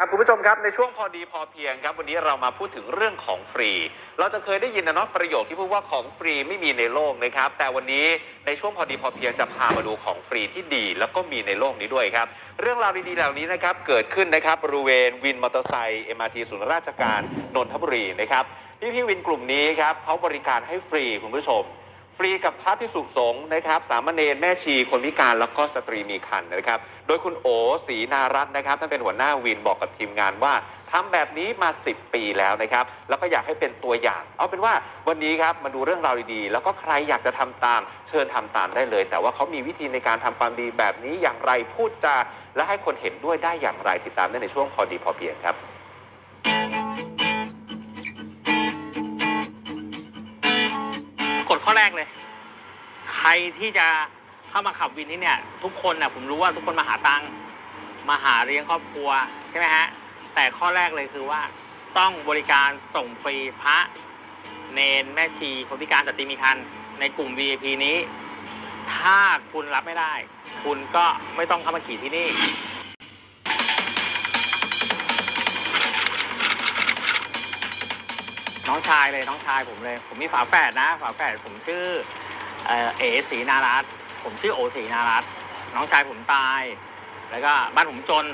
ครับคุณผู้ชมครับในช่วงพอดีพอเพียงครับวันนี้เรามาพูดถึงเรื่องของฟรี เราจะเคยได้ยินนะเนาะประโยคที่พูดว่าของฟรีไม่มีในโลกนะครับ แต่วันนี้ในช่วงพอดีพอเพียงจะพามาดูของฟรีที่ดี แล้วก็มีในโลกนี้ด้วยครับ เรื่องราวดีๆเหล่านี้นะครับเกิดขึ้นนะครับบริเวณวินมอเตอร์ไซค์ MRT ศูนย์ราชการนนทบุรีนะครับพี่ๆวินกลุ่มนี้ครับเขาบริการให้ฟรีคุณผู้ชม ฟรีกับพระพิสุสงฆ์นะครับ สามเณรแม่ชีคนพิการแล้วก็สตรีมีครรภ์นะครับ โดยคุณโอศรีนารัตน์นะครับท่านเป็นหัวหน้าวินบอกกับทีมงานว่าทำแบบนี้มา 10 ปีแล้วนะครับ แล้วก็อยากให้เป็นตัวอย่าง เอาเป็นว่าวันนี้ครับมาดูเรื่องราวดีๆ แล้วก็ใครอยากจะทำตาม เชิญทำตามได้เลย แต่ว่าเขามีวิธีในการทำความดีแบบนี้อย่างไรพูดจาและให้คนเห็นด้วยได้อย่างไรติดตามได้ในช่วงพอดีพอเพียงครับ แรกเลย ใครที่จะเข้ามาขับวินที่เนี่ย ทุกคนนะผมรู้ว่าทุกคนมาหาตังค์มาหาเลี้ยงครอบครัวใช่ไหมฮะแต่ข้อแรกเลยคือว่า ต้องบริการส่งฟรีพระ เนนแม่ชีคนพิการสตรีมีคันในกลุ่ม VIP นี้ ถ้าคุณรับไม่ได้ คุณก็ไม่ต้องเข้ามาขี่ที่นี่ น้องชายเลยน้องชายผมเลย ผมมีฝาแฝดนะ ฝาแฝดผมชื่อเอ่อเอศรีนารัตน์ผมชื่อโอศรีนารัตน์น้องชายผมตาย แล้วก็บ้านผมจน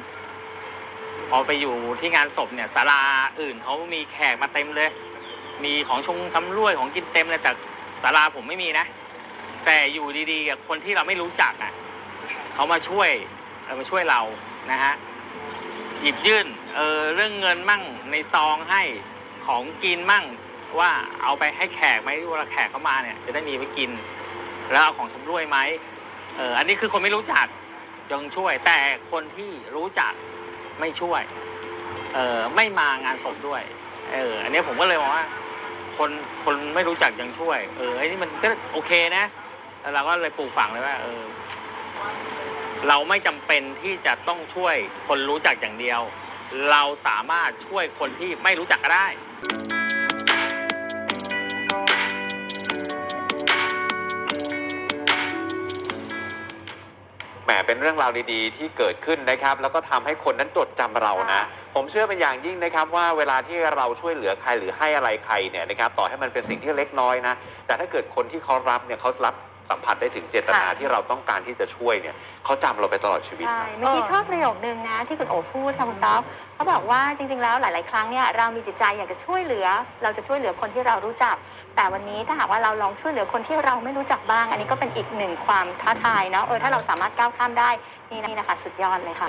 พอไปอยู่ที่งานศพเนี่ยศาลาอื่นเขามีแขกมาเต็มเลย มีของชงชำร่วยของกินเต็มเลยแต่ศาลาผมไม่มีนะ แต่อยู่ดีๆกับคนที่เราไม่รู้จักอะเขามาช่วยเออมาช่วยเรานะฮะหยิบยื่นเออเรื่องเงินมั่งในซองให้ ของกินมั่งว่าเอาไปให้แขกไหมเวลาแขกเข้ามาเนี่ยจะได้มีไปกิน แล้วเอาของชำร่วยไหมเอออันนี้คือคนไม่รู้จักยังช่วย แต่คนที่รู้จักไม่ช่วย เออไม่มางานศพด้วย เอออันนี้ผมก็เลยมองว่า คนคนไม่รู้จักยังช่วย เออไอ้นี่มันก็โอเคนะแล้วเราก็เลยปลูกฝังเลยว่า เออ เราไม่จำเป็นที่จะต้องช่วยคนรู้จักอย่างเดียว เราสามารถช่วยคนที่ไม่รู้จักก็ได้ แหมเป็นเรื่องราวดีๆ ที่เกิดขึ้นนะครับ แล้วก็ทำให้คนนั้นจดจำเรานะ ผมเชื่อเป็นอย่างยิ่งนะครับ ว่าเวลาที่เราช่วยเหลือใครหรือให้อะไรใครเนี่ยนะครับ ต่อให้มันเป็นสิ่งที่เล็กน้อยนะ แต่ถ้าเกิดคนที่เขารับเนี่ยเขารับ สัมผัสได้ถึงเจตนาค่ะ ที่เราต้องการที่จะช่วยเนี่ยเขาจำเราไปตลอดชีวิตใช่นะ เมื่อกี้ชอบประโยคนึงนะ ที่คุณโอพูดค่ะคุณต๊อบเขาบอกว่าจริง ๆ แล้วหลาย ๆ ครั้งเนี่ยเรามีจิตใจอยากจะช่วยเหลือ เราจะช่วยเหลือคนที่เรารู้จัก แต่วันนี้ถ้าหากว่าเราลองช่วยเหลือคนที่เราไม่รู้จักบ้าง อันนี้ก็เป็นอีกหนึ่งความท้าทายเนาะเออถ้าเราสามารถก้าวข้ามได้นี่นะคะสุดยอดเลยค่ะ